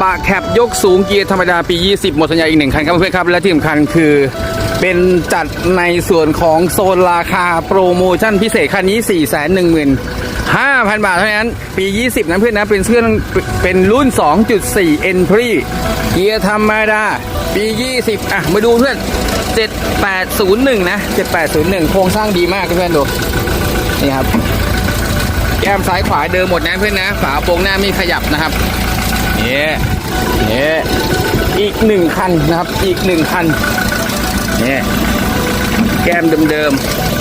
บะแคปยกสูงเกียร์ธรรมดาปี 20 หมดสัญญาอีกหนึ่งคันครับเพื่อนครับ และที่สำคัญคือเป็นจัดในส่วนของโซนราคาโปรโมชั่นพิเศษคันนี้ 4 1 5 0 0 0 บาทเท่านั้น ปี 20 นะเพื่อนนะ เป็นเครื่อเป็นรุ่น 2.4 Entry เกียร์ธรรมดา ปี 20 อะ มาดูเพื่อน 7801 นะ 7801 โครงสร้างดีมากเพื่อนดู นี่ครับ แก้มซ้ายขวาเดิมหมดนะเพื่อนนะ ฝาโปรงหน้าไม่ขยับนะครับนี่ นี่อีกหนึ่งคันนะครับ อีกหนึ่งคันนี่แก้มเดิม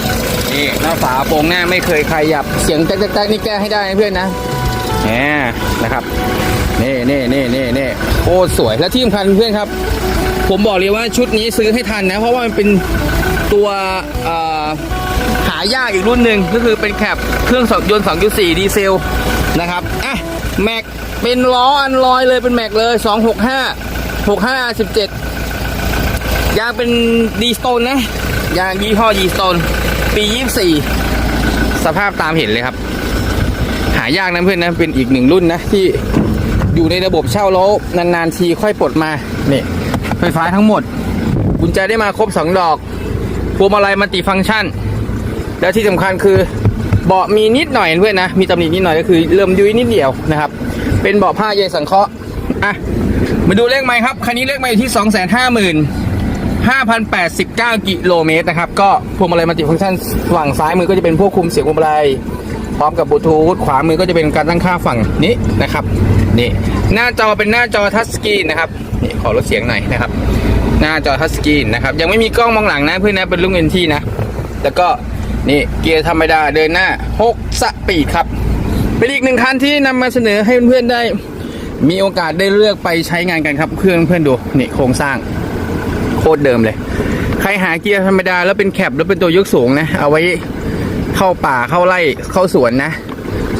ๆนี่หน้าฝาโปรงหน้าไม่เคยขยับ เสียงแจ๊กๆนี่แก้ให้ได้เพื่อนนะนี่นะครับนี่นี่นี่นี่นี่โคตรสวยและที่สำคัญเพื่อนครับ ผมบอกเลยว่าชุดนี้ซื้อให้ทันนะ เพราะว่ามันเป็นตัวหายากอีกรุ่นหนึ่งก็คือเป็นแคปเครื่องยนต์2.4ดีเซลนะครับอะ แม็กเป็นล้ออันลอยเลยเป็นแม็กเลย265 65 17ยางเป็นดีสโตนนะยางยี่ห้อดีสโตนปี24สภาพตามเห็นเลยครับ หายากนะเพื่อนนะเป็นอีกหนึ่งรุ่นนะที่อยู่ในระบบเช่าแล้วนานๆทีค่อยปลดมานี่ไฟฟ้าทั้งหมดกุญแจได้มาครบ2ดอกพวงมาลัยมัลติฟังก์ชัน แล้วที่สำคัญคือ เบาะมีนิดหน่อยเพื่อนนะ มีตำหนินิดหน่อยก็คือเริ่มยุ้ยนิดเดียวนะครับ เป็นเบาะผ้าใยสังเคราะห์อะมาดูเลขไม้ครับ คันนี้เลขไม้อยู่ที่ 2 5 0 0 0 5,089 กิโลเมตรนะครับ ก็พวงมาลัยมัลติฟังก์ชันฝั่งซ้ายมือก็จะเป็นพวกคุมเสียงพวงมาลัยพร้อมกับบลูทูธขวามือก็จะเป็นการตั้งค่าฝั่งนี้นะครับนี่หน้าจอเป็นหน้าจอทัชสกรีนนะครับนี่ขอลดเสียงหน่อยนะครับ หน้าจอทัชสกรีนนะครับ ยังไม่มีกล้องมองหลังนะเพื่อนนะเป็นรุ่นเอ็นที่นะ แล้วก็ นี่เกียร์ธรรมดาเดินหน้า 6 สปีดครับ เป็นอีกหนึ่งคันที่นำมาเสนอให้เพื่อนๆได้ มีโอกาสได้เลือกไปใช้งานกันครับเพื่อนเพื่อนดูนี่โครงสร้างโคตรเดิมเลย ใครหาเกียร์ธรรมดาแล้วเป็นแคปแล้วเป็นตัวยกสูงนะ เอาไว้เข้าป่าเข้าไร่เข้าสวนนะ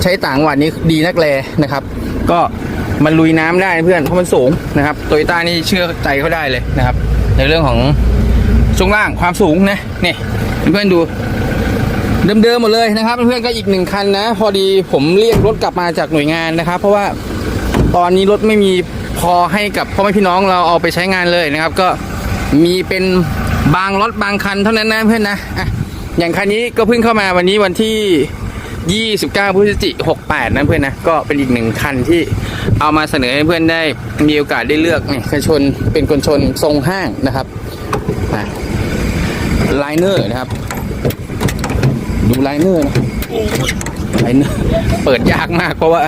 ใช้ต่างวัดนี้ดีนักแลนะครับ ก็มันลุยน้ำได้เพื่อนเพราะมันสูงนะครับโตโยต้านี่เชื่อใจเขาได้เลยนะครับ ในเรื่องของช่วงล่างความสูงนะนี่เพื่อนดู เดิมๆหมดเลยนะครับเพื่อนๆก็อีกหนึ่งคันนะ พอดีผมเรียกรถกลับมาจากหน่วยงานนะครับ เพราะว่าตอนนี้รถไม่มีพอให้กับพ่อแม่พี่น้องเราเอาไปใช้งานเลยนะครับ ก็มีเป็นบางรถบางคันเท่านั้นนะเพื่อนนะอะอย่างคันนี้ก็เพิ่งเข้ามาวันนี้วันที่ 29พฤศจิก68นะเพื่อนนะก็เป็นอีกหนึ่งคันที่เอามาเสนอให้เพื่อนได้มีโอกาสได้เลือกเนี่ยคนชนเป็นคนชนทรงห้างนะครับไลเนอร์นะครับ ดูไลเนอร์นะไลเนอร์เปิดยากมากเพราะว่า